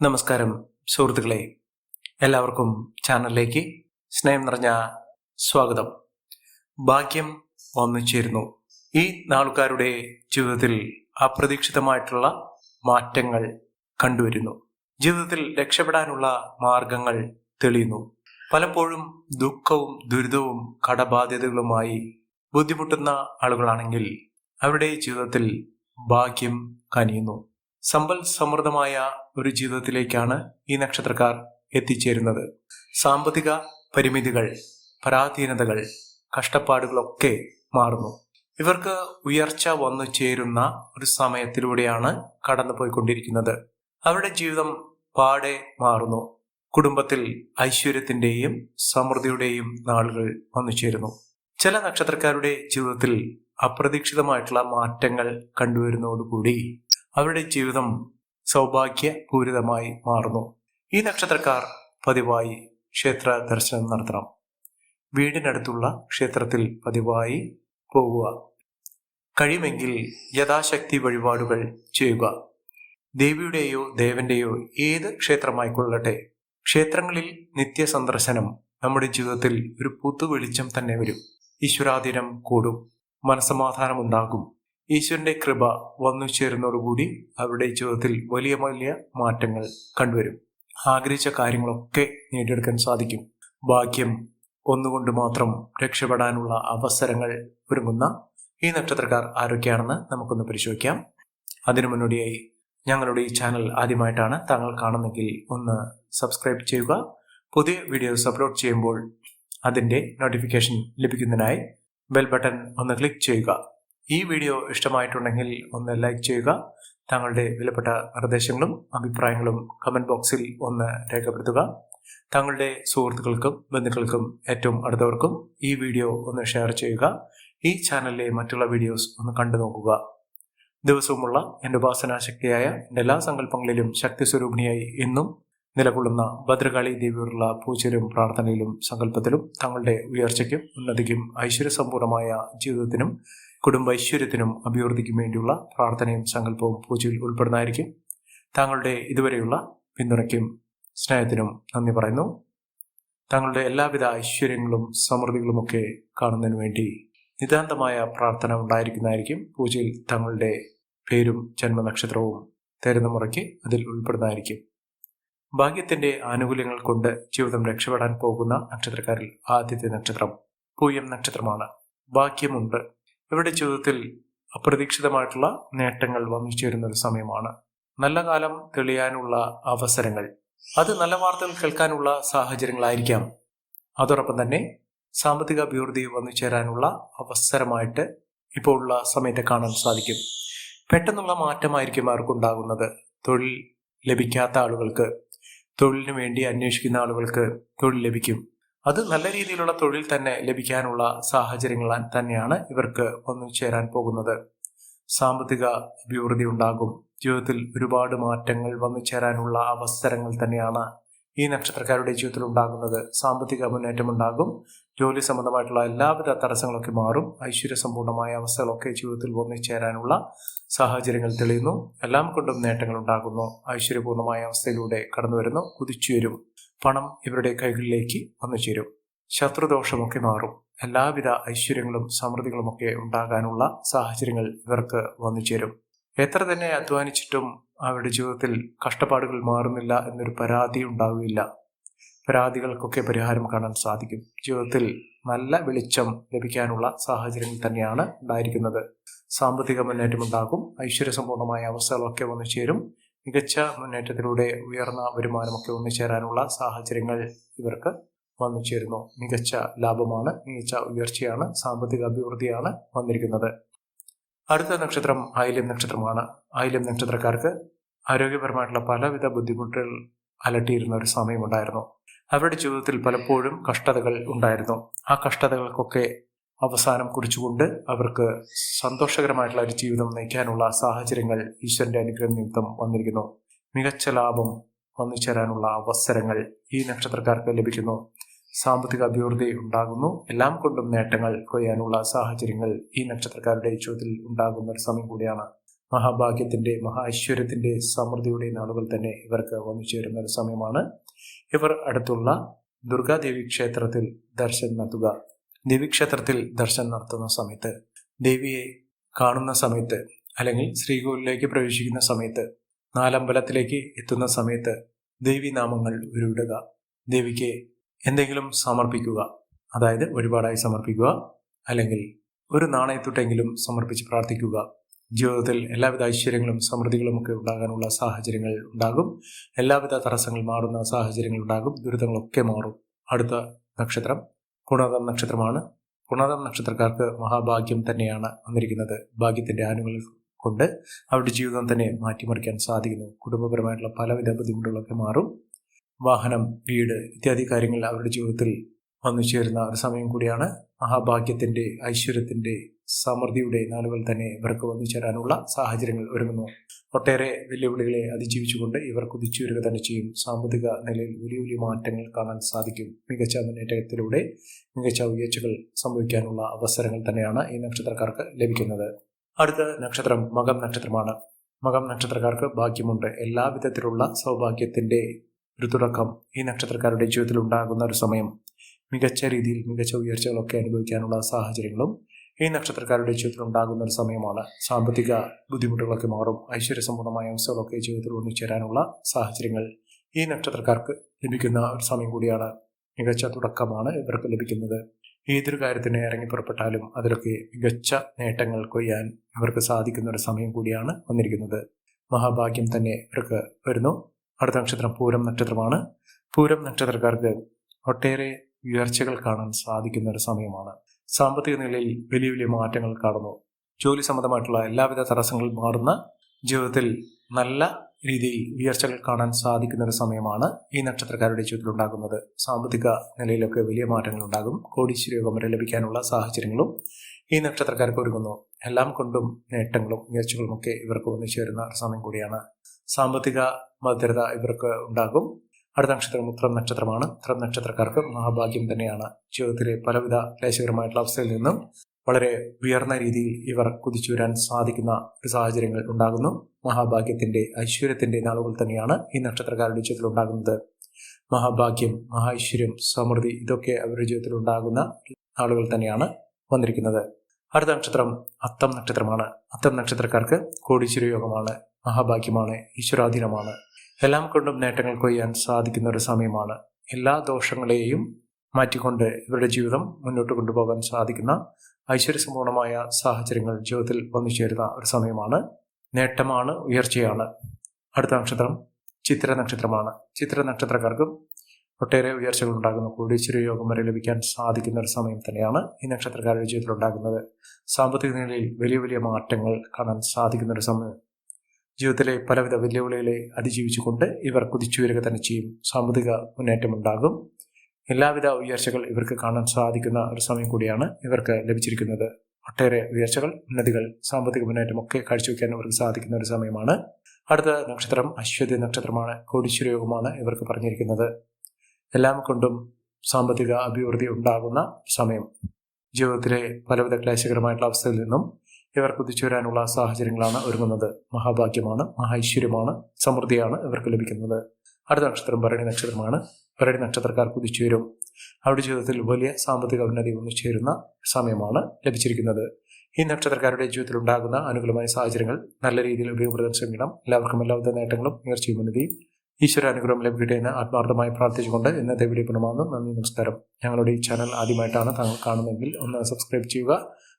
നമസ്കാരം സുഹൃത്തുക്കളെ. എല്ലാവർക്കും ചാനലിലേക്ക് സ്നേഹം നിറഞ്ഞ സ്വാഗതം. ഭാഗ്യം വന്നു ചേരുന്നു ഈ നാളുകാരുടെ ജീവിതത്തിൽ അപ്രതീക്ഷിതമായിട്ടുള്ള മാറ്റങ്ങൾ കണ്ടുവരുന്നു. ജീവിതത്തിൽ രക്ഷപ്പെടാനുള്ള മാർഗങ്ങൾ തെളിയുന്നു. പലപ്പോഴും ദുഃഖവും ദുരിതവും കടബാധ്യതകളുമായി ബുദ്ധിമുട്ടുന്ന ആളുകളാണെങ്കിൽ അവരുടെ ജീവിതത്തിൽ ഭാഗ്യം കനിയുന്നു. സമ്പൽ സമൃദ്ധമായ ഒരു ജീവിതത്തിലേക്കാണ് ഈ നക്ഷത്രക്കാർ എത്തിച്ചേരുന്നത്. സാമ്പത്തിക പരിമിതികൾ പരാധീനതകൾ കഷ്ടപ്പാടുകളൊക്കെ മാറുന്നു. ഇവർക്ക് ഉയർച്ച വന്നു ചേരുന്ന ഒരു സമയത്തിലൂടെയാണ് കടന്നുപോയിക്കൊണ്ടിരിക്കുന്നത്. അവരുടെ ജീവിതം പാടെ മാറുന്നു. കുടുംബത്തിൽ ഐശ്വര്യത്തിന്റെയും സമൃദ്ധിയുടെയും നാളുകൾ വന്നു ചേരുന്നു. ചില നക്ഷത്രക്കാരുടെ ജീവിതത്തിൽ അപ്രതീക്ഷിതമായിട്ടുള്ള മാറ്റങ്ങൾ കണ്ടുവരുന്നതോടുകൂടി അവരുടെ ജീവിതം സൗഭാഗ്യപൂരിതമായി മാറുന്നു. ഈ നക്ഷത്രക്കാർ പതിവായി ക്ഷേത്ര ദർശനം നടത്തണം. വീടിനടുത്തുള്ള ക്ഷേത്രത്തിൽ പതിവായി പോകുക കഴിയുമെങ്കിൽ യഥാശക്തി വഴിപാടുകൾ ചെയ്യുക. ദേവിയുടെയോ ദേവന്റെയോ ഏത് ക്ഷേത്രമായിക്കൊള്ളട്ടെ ക്ഷേത്രങ്ങളിൽ നിത്യ സന്ദർശനം നമ്മുടെ ജീവിതത്തിൽ ഒരു പുതു വെളിച്ചം തന്നെ വരും. ഈശ്വരാധീനം കൂടും മനസമാധാനം ഉണ്ടാകും ഈശ്വരന്റെ കൃപ വന്നു ചേരുന്നതോടുകൂടി അവരുടെ ജീവിതത്തിൽ വലിയ വലിയ മാറ്റങ്ങൾ കണ്ടുവരും. ആഗ്രഹിച്ച കാര്യങ്ങളൊക്കെ നേടിയെടുക്കാൻ സാധിക്കും. ഭാഗ്യം ഒന്നുകൊണ്ട് മാത്രം രക്ഷപ്പെടാനുള്ള അവസരങ്ങൾ ഒരുങ്ങുന്ന ഈ നക്ഷത്രക്കാർ ആരൊക്കെയാണെന്ന് നമുക്കൊന്ന് പരിശോധിക്കാം. അതിനു മുന്നോടിയായി ഞങ്ങളുടെ ഈ ചാനൽ ആദ്യമായിട്ടാണ് താങ്കൾ കാണുന്നെങ്കിൽ ഒന്ന് സബ്സ്ക്രൈബ് ചെയ്യുക. പുതിയ വീഡിയോസ് അപ്ലോഡ് ചെയ്യുമ്പോൾ അതിന്റെ നോട്ടിഫിക്കേഷൻ ലഭിക്കുന്നതിനായി ബെൽ ബട്ടൺ ഒന്ന് ക്ലിക്ക് ചെയ്യുക. ഈ വീഡിയോ ഇഷ്ടമായിട്ടുണ്ടെങ്കിൽ ഒന്ന് ലൈക്ക് ചെയ്യുക. താങ്കളുടെ വിലപ്പെട്ട നിർദ്ദേശങ്ങളും അഭിപ്രായങ്ങളും കമന്റ് ബോക്സിൽ ഒന്ന് രേഖപ്പെടുത്തുക. താങ്കളുടെ സുഹൃത്തുക്കൾക്കും ബന്ധുക്കൾക്കും ഏറ്റവും അടുത്തവർക്കും ഈ വീഡിയോ ഒന്ന് ഷെയർ ചെയ്യുക. ഈ ചാനലിലെ മറ്റുള്ള വീഡിയോസ് ഒന്ന് കണ്ടു നോക്കുക. ദിവസവുമുള്ള എന്റെ ഉപാസനാശക്തിയായ എന്റെ എല്ലാ സങ്കല്പങ്ങളിലും ശക്തി സ്വരൂപിണിയായി എന്നും നിലകൊള്ളുന്ന ഭദ്രകാളി ദേവിയോടുള്ള പൂജയിലും പ്രാർത്ഥനയിലും സങ്കല്പത്തിലും തങ്ങളുടെ ഉയർച്ചയ്ക്കും ഉന്നതിക്കും ഐശ്വര്യസമ്പൂർണമായ ജീവിതത്തിനും കുടുംബ ഐശ്വര്യത്തിനും അഭിവൃദ്ധിക്കും വേണ്ടിയുള്ള പ്രാർത്ഥനയും സങ്കല്പവും പൂജയിൽ ഉൾപ്പെടുന്നതായിരിക്കും. താങ്കളുടെ ഇതുവരെയുള്ള പിന്തുണയ്ക്കും സ്നേഹത്തിനും നന്ദി പറയുന്നു. താങ്കളുടെ എല്ലാവിധ ഐശ്വര്യങ്ങളും സമൃദ്ധികളുമൊക്കെ കാണുന്നതിന് വേണ്ടി നിതാന്തമായ പ്രാർത്ഥന ഉണ്ടായിരിക്കുന്നതായിരിക്കും. പൂജയിൽ തങ്ങളുടെ പേരും ജന്മനക്ഷത്രവും തരുന്ന മുറയ്ക്ക് അതിൽ ഉൾപ്പെടുന്നതായിരിക്കും. ഭാഗ്യത്തിന്റെ ആനുകൂല്യങ്ങൾ കൊണ്ട് ജീവിതം രക്ഷപ്പെടാൻ പോകുന്ന നക്ഷത്രക്കാരിൽ ആദ്യത്തെ നക്ഷത്രം പൂയം നക്ഷത്രമാണ്. ഭാഗ്യമുണ്ട്. ഇവരുടെ ജീവിതത്തിൽ അപ്രതീക്ഷിതമായിട്ടുള്ള നേട്ടങ്ങൾ വന്നു ചേരുന്ന ഒരു സമയമാണ്. നല്ല കാലം തെളിയാനുള്ള അവസരങ്ങൾ. അത് നല്ല വാർത്തകൾ കേൾക്കാനുള്ള സാഹചര്യങ്ങളായിരിക്കാം. അതോടൊപ്പം തന്നെ സാമ്പത്തിക അഭിവൃദ്ധി വന്നു ചേരാനുള്ള അവസരമായിട്ട് ഇപ്പോൾ ഉള്ള സമയത്തെ കാണാൻ സാധിക്കും. പെട്ടെന്നുള്ള മാറ്റമായിരിക്കും അവർക്കുണ്ടാകുന്നത് തൊഴിൽ ലഭിക്കാത്ത ആളുകൾക്ക് തൊഴിലിന് വേണ്ടി അന്വേഷിക്കുന്ന ആളുകൾക്ക് തൊഴിൽ ലഭിക്കും. അത് നല്ല രീതിയിലുള്ള തൊഴിൽ തന്നെ ലഭിക്കാനുള്ള സാഹചര്യങ്ങൾ തന്നെയാണ് ഇവർക്ക് വന്നു ചേരാൻ പോകുന്നത്. സാമ്പത്തിക അഭിവൃദ്ധി ഉണ്ടാകും. ജീവിതത്തിൽ ഒരുപാട് മാറ്റങ്ങൾ വന്നു ചേരാനുള്ള അവസരങ്ങൾ തന്നെയാണ് ഈ നക്ഷത്രക്കാരുടെ ജീവിതത്തിൽ ഉണ്ടാകുന്നത്. സാമ്പത്തിക മുന്നേറ്റം ഉണ്ടാകും. ജോലി സംബന്ധമായിട്ടുള്ള എല്ലാവിധ തടസ്സങ്ങളൊക്കെ മാറും. ഐശ്വര്യ സമ്പൂർണമായ അവസ്ഥകളൊക്കെ ജീവിതത്തിൽ വന്നു ചേരാനുള്ള സാഹചര്യങ്ങൾ തെളിയുന്നു. എല്ലാം കൊണ്ടും നേട്ടങ്ങൾ ഉണ്ടാകുന്നു. ഐശ്വര്യപൂർണമായ അവസ്ഥയിലൂടെ കടന്നു വരുന്നു കുതിച്ചുയരും. പണം ഇവരുടെ കൈകളിലേക്ക് വന്നു ചേരും ശത്രുദോഷമൊക്കെ മാറും. എല്ലാവിധ ഐശ്വര്യങ്ങളും സമൃദ്ധികളുമൊക്കെ ഉണ്ടാകാനുള്ള സാഹചര്യങ്ങൾ ഇവർക്ക് വന്നു ചേരും എത്ര തന്നെ അധ്വാനിച്ചിട്ടും അവരുടെ ജീവിതത്തിൽ കഷ്ടപ്പാടുകൾ മാറുന്നില്ല എന്നൊരു പരാതി ഉണ്ടാവുകയില്ല പരാതികൾക്കൊക്കെ പരിഹാരം കാണാൻ സാധിക്കും. ജീവിതത്തിൽ നല്ല വെളിച്ചം ലഭിക്കാനുള്ള സാഹചര്യങ്ങൾ തന്നെയാണ് ഉണ്ടായിരിക്കുന്നത്. സാമ്പത്തിക മുന്നേറ്റം ഉണ്ടാകും ഐശ്വര്യസമ്പൂർണമായ അവസ്ഥകളൊക്കെ വന്നു ചേരും മികച്ച മുന്നേറ്റത്തിലൂടെ ഉയർന്ന വരുമാനമൊക്കെ ഒന്നു ചേരാനുള്ള സാഹചര്യങ്ങൾ ഇവർക്ക് വന്നു ചേരുന്നു മികച്ച ലാഭമാണ് മികച്ച ഉയർച്ചയാണ് സാമ്പത്തിക അഭിവൃദ്ധിയാണ് വന്നിരിക്കുന്നത്. അടുത്ത നക്ഷത്രം ആയില്യം നക്ഷത്രമാണ്. ആയില്യം നക്ഷത്രക്കാർക്ക് ആരോഗ്യപരമായിട്ടുള്ള പലവിധ ബുദ്ധിമുട്ടുകൾ അലട്ടിയിരുന്ന ഒരു സമയമുണ്ടായിരുന്നു. അവരുടെ ജീവിതത്തിൽ പലപ്പോഴും കഷ്ടതകൾ ഉണ്ടായിരുന്നു. ആ കഷ്ടതകൾക്കൊക്കെ അവസാനം കുറിച്ചുകൊണ്ട് അവർക്ക് സന്തോഷകരമായിട്ടുള്ള ഒരു ജീവിതം നയിക്കാനുള്ള സാഹചര്യങ്ങൾ ഈശ്വരന്റെ അനുഗ്രഹം നിമിത്തം വന്നിരിക്കുന്നു. മികച്ച ലാഭം വന്നു ചേരാനുള്ള അവസരങ്ങൾ ഈ നക്ഷത്രക്കാർക്ക് ലഭിക്കുന്നു. സാമ്പത്തിക അഭിവൃദ്ധി ഉണ്ടാകുന്നു. എല്ലാം കൊണ്ടും നേട്ടങ്ങൾ കൊയ്യാനുള്ള സാഹചര്യങ്ങൾ ഈ നക്ഷത്രക്കാരുടെ ജീവിതത്തിൽ ഉണ്ടാകുന്ന ഒരു സമയം കൂടിയാണ്. മഹാഭാഗ്യത്തിന്റെ മഹാ ഐശ്വര്യത്തിന്റെ സമൃദ്ധിയുടെ നാളുകൾ തന്നെ ഇവർക്ക് വന്നു ചേരുന്ന ഒരു സമയമാണ്. ഇവർ അടുത്തുള്ള ദുർഗാദേവി ക്ഷേത്രത്തിൽ ദർശനം നടത്തുക. ദേവീക്ഷേത്രത്തിൽ ദർശനം നടത്തുന്ന സമയത്ത് ദേവിയെ കാണുന്ന സമയത്ത് അല്ലെങ്കിൽ ശ്രീകോവിലേക്ക് പ്രവേശിക്കുന്ന സമയത്ത് നാലമ്പലത്തിലേക്ക് എത്തുന്ന സമയത്ത് ദേവി നാമങ്ങൾ ഉരുവിടുക. ദേവിക്ക് എന്തെങ്കിലും സമർപ്പിക്കുക. അതായത് ഒരുപാടായി സമർപ്പിക്കുക. അല്ലെങ്കിൽ ഒരു നാണയത്തൊട്ടെങ്കിലും സമർപ്പിച്ച് പ്രാർത്ഥിക്കുക. ജീവിതത്തിൽ എല്ലാവിധ ഐശ്വര്യങ്ങളും സമൃദ്ധികളും ഒക്കെ ഉണ്ടാകാനുള്ള സാഹചര്യങ്ങൾ ഉണ്ടാകും. എല്ലാവിധ തടസ്സങ്ങൾ മാറുന്ന സാഹചര്യങ്ങൾ ഉണ്ടാകും. ദുരിതങ്ങളൊക്കെ മാറും. അടുത്ത നക്ഷത്രം കുണതം നക്ഷത്രമാണ്. കുണതം നക്ഷത്രക്കാർക്ക് മഹാഭാഗ്യം തന്നെയാണ് വന്നിരിക്കുന്നത്. ഭാഗ്യത്തിന്റെ ആനുകൂല്യം കൊണ്ട് അവരുടെ ജീവിതം തന്നെ മാറ്റിമറിക്കാൻ സാധിക്കുന്നു. കുടുംബപരമായിട്ടുള്ള പലവിധ ബുദ്ധിമുട്ടുകളൊക്കെ മാറും. വാഹനം വീട് ഇത്യാദി കാര്യങ്ങൾ അവരുടെ ജീവിതത്തിൽ വന്നു ചേരുന്ന ഒരു സമയം കൂടിയാണ്. മഹാഭാഗ്യത്തിന്റെ ഐശ്വര്യത്തിന്റെ സമൃദ്ധിയുടെ നാളുകൾ തന്നെ ഇവർക്ക് വന്നു ചേരാനുള്ള സാഹചര്യങ്ങൾ ഒരുങ്ങുന്നു. ഒട്ടേറെ വെല്ലുവിളികളെ അതിജീവിച്ചുകൊണ്ട് ഇവർ കുതിച്ചുയരുക തന്നെ ചെയ്യും. സാമ്പത്തിക നിലയിൽ വലിയ വലിയ മാറ്റങ്ങൾ കാണാൻ സാധിക്കും. മികച്ച മുന്നേറ്റത്തിലൂടെ മികച്ച ഉയർച്ചകൾ സംഭവിക്കാനുള്ള അവസരങ്ങൾ തന്നെയാണ് ഈ നക്ഷത്രക്കാർക്ക് ലഭിക്കുന്നത്. അടുത്ത നക്ഷത്രം മകം നക്ഷത്രമാണ്. മകം നക്ഷത്രക്കാർക്ക് ഭാഗ്യമുണ്ട്. എല്ലാ വിധത്തിലുള്ള സൗഭാഗ്യത്തിന്റെ ഒരു തുടക്കം ഈ നക്ഷത്രക്കാരുടെ ജീവിതത്തിൽ ഉണ്ടാകുന്ന ഒരു സമയം. മികച്ച രീതിയിൽ മികച്ച ഉയർച്ചകളൊക്കെ അനുഭവിക്കാനുള്ള സാഹചര്യങ്ങളും ഈ നക്ഷത്രക്കാരുടെ ജീവിതത്തിൽ ഉണ്ടാകുന്ന ഒരു സമയമാണ്. സാമ്പത്തിക ബുദ്ധിമുട്ടുകളൊക്കെ മാറും. ഐശ്വര്യസമ്പൂർണമായ അവസ്ഥകളൊക്കെ ജീവിതത്തിൽ ഒന്നിച്ചേരാനുള്ള സാഹചര്യങ്ങൾ ഈ നക്ഷത്രക്കാർക്ക് ലഭിക്കുന്ന ഒരു സമയം കൂടിയാണ്. മികച്ച തുടക്കമാണ് ഇവർക്ക് ലഭിക്കുന്നത്. ഏതൊരു കാര്യത്തിന് ഇറങ്ങി പുറപ്പെട്ടാലും അതിലൊക്കെ മികച്ച നേട്ടങ്ങൾ കൊയ്യാൻ ഇവർക്ക് സാധിക്കുന്ന ഒരു സമയം കൂടിയാണ് വന്നിരിക്കുന്നത്. മഹാഭാഗ്യം തന്നെ ഇവർക്ക് വരുന്നു. അടുത്ത നക്ഷത്രം പൂരം നക്ഷത്രമാണ്. പൂരം നക്ഷത്രക്കാർക്ക് ഒട്ടേറെ ഉയർച്ചകൾ കാണാൻ സാധിക്കുന്ന ഒരു സമയമാണ്. സാമ്പത്തിക നിലയിൽ വലിയ വലിയ മാറ്റങ്ങൾ കാണുന്നു. ജോലി സംബന്ധമായിട്ടുള്ള എല്ലാവിധ തടസ്സങ്ങളും മാറുന്ന ജീവിതത്തിൽ നല്ല രീതിയിൽ ഉയർച്ചകൾ കാണാൻ സാധിക്കുന്ന ഒരു സമയമാണ് ഈ നക്ഷത്രക്കാരുടെ ജീവിതത്തിൽ ഉണ്ടാകുന്നത്. സാമ്പത്തിക നിലയിലൊക്കെ വലിയ മാറ്റങ്ങൾ ഉണ്ടാകും. കോടീശ്വര യോഗം വരെ ലഭിക്കാനുള്ള സാഹചര്യങ്ങളും ഈ നക്ഷത്രക്കാർക്ക് ഒരുങ്ങുന്നു. എല്ലാം കൊണ്ടും നേട്ടങ്ങളും ഉയർച്ചകളും ഒക്കെ ഇവർക്ക് ഒന്നിച്ചു വരുന്ന സമയം കൂടിയാണ്. സാമ്പത്തിക ഭദ്രത ഇവർക്ക് ഉണ്ടാകും. അടുത്ത നക്ഷത്രം ഉത്രം നക്ഷത്രമാണ്. ഉത്രം നക്ഷത്രക്കാർക്ക് മഹാഭാഗ്യം തന്നെയാണ്. ജീവിതത്തിലെ പലവിധ ക്ലേശകരമായിട്ടുള്ള അവസ്ഥയിൽ നിന്നും വളരെ ഉയർന്ന രീതിയിൽ ഇവർ കുതിച്ചു വരാൻ സാധിക്കുന്ന ഒരു സാഹചര്യങ്ങൾ ഉണ്ടാകുന്നു. മഹാഭാഗ്യത്തിന്റെ ഐശ്വര്യത്തിന്റെ നാളുകൾ തന്നെയാണ് ഈ നക്ഷത്രക്കാരുടെ ജീവിതത്തിൽ ഉണ്ടാകുന്നത്. മഹാഭാഗ്യം മഹാഐശ്വര്യം സമൃദ്ധി ഇതൊക്കെ അവരുടെ ജീവിതത്തിൽ ഉണ്ടാകുന്ന നാളുകൾ തന്നെയാണ് വന്നിരിക്കുന്നത്. അടുത്ത നക്ഷത്രം അത്തം നക്ഷത്രമാണ്. അത്തം നക്ഷത്രക്കാർക്ക് കോടീശ്വര യോഗമാണ്. മഹാഭാഗ്യമാണ്. ഈശ്വരാധീനമാണ്. എല്ലാം കൊണ്ടും നേട്ടങ്ങൾ കൊയ്യാൻ സാധിക്കുന്ന ഒരു സമയമാണ്. എല്ലാ ദോഷങ്ങളെയും മാറ്റിക്കൊണ്ട് ഇവരുടെ ജീവിതം മുന്നോട്ട് കൊണ്ടുപോകാൻ സാധിക്കുന്ന ഐശ്വര്യസമ്പൂർണമായ സാഹചര്യങ്ങൾ ജീവിതത്തിൽ വന്നു ചേരുന്ന ഒരു സമയമാണ്. നേട്ടമാണ് ഉയർച്ചയാണ്. അടുത്ത നക്ഷത്രം ചിത്ര നക്ഷത്രമാണ്. ചിത്ര നക്ഷത്രക്കാർക്കും ഒട്ടേറെ ഉയർച്ചകൾ ഉണ്ടാകുന്ന. കോടീശ്വര യോഗം വരെ ലഭിക്കാൻ സാധിക്കുന്ന ഒരു സമയം തന്നെയാണ് ഈ നക്ഷത്രക്കാരുടെ ജീവിതത്തിൽ ഉണ്ടാകുന്നത്. സാമ്പത്തിക നിലയിൽ വലിയ വലിയ മാറ്റങ്ങൾ കാണാൻ സാധിക്കുന്ന ഒരു സമയം ജീവിതത്തിലെ പലവിധ വെല്ലുവിളികളെ അതിജീവിച്ചുകൊണ്ട് ഇവർ കുതിച്ചു വരിക തന്നെ ചെയ്യും. സാമ്പത്തിക മുന്നേറ്റമുണ്ടാകും എല്ലാവിധ ഉയർച്ചകൾ ഇവർക്ക് കാണാൻ സാധിക്കുന്ന ഒരു സമയം കൂടിയാണ് ഇവർക്ക് ലഭിച്ചിരിക്കുന്നത്. ഒട്ടേറെ ഉയർച്ചകൾ ഉന്നതികൾ സാമ്പത്തിക മുന്നേറ്റം ഒക്കെ കാഴ്ചവെക്കാൻ ഇവർക്ക് സാധിക്കുന്ന ഒരു സമയമാണ്. അടുത്ത നക്ഷത്രം അശ്വതി നക്ഷത്രമാണ്. കോടീശ്വര യോഗമാണ് ഇവർക്ക് പറഞ്ഞിരിക്കുന്നത്. എല്ലാം കൊണ്ടും സാമ്പത്തിക അഭിവൃദ്ധി ഉണ്ടാകുന്ന സമയം. ജീവിതത്തിലെ പലവിധ ക്ലേശകരമായിട്ടുള്ള അവസ്ഥയിൽ നിന്നും ഇവർ കുതിച്ചു വരാനുള്ള സാഹചര്യങ്ങളാണ് ഒരുങ്ങുന്നത്. മഹാഭാഗ്യമാണ് മഹൈശ്വര്യമാണ് സമൃദ്ധിയാണ് ഇവർക്ക് ലഭിക്കുന്നത്. അടുത്ത നക്ഷത്രം ഭരണി നക്ഷത്രമാണ്. ഭരണി നക്ഷത്രക്കാർ കുതിച്ചു വരും. അവരുടെ ജീവിതത്തിൽ വലിയ സാമ്പത്തിക ഉന്നതി വന്നു ചേരുന്ന സമയമാണ് ലഭിച്ചിരിക്കുന്നത്. ഈ നക്ഷത്രക്കാരുടെ ജീവിതത്തിൽ ഉണ്ടാകുന്ന അനുകൂലമായ സാഹചര്യങ്ങൾ നല്ല രീതിയിൽ ഉപയോഗപ്പെടുത്താൻ ശ്രമിക്കണം. എല്ലാവർക്കും എല്ലാവിധ നേട്ടങ്ങളും ഉയർച്ചയും ഉന്നതിയും ഈശ്വര അനുഗ്രഹം ലഭിക്കട്ടെ എന്ന് ആത്മാർത്ഥമായി പ്രാർത്ഥിച്ചുകൊണ്ട് ഇന്നത്തെ വീഡിയോ പുനമാകുന്നു നന്ദി നമസ്കാരം. ഞങ്ങളുടെ ഈ ചാനൽ ആദ്യമായിട്ടാണ് താങ്കൾ കാണുന്നതെങ്കിൽ ഒന്ന് സബ്സ്ക്രൈബ് ചെയ്യുക.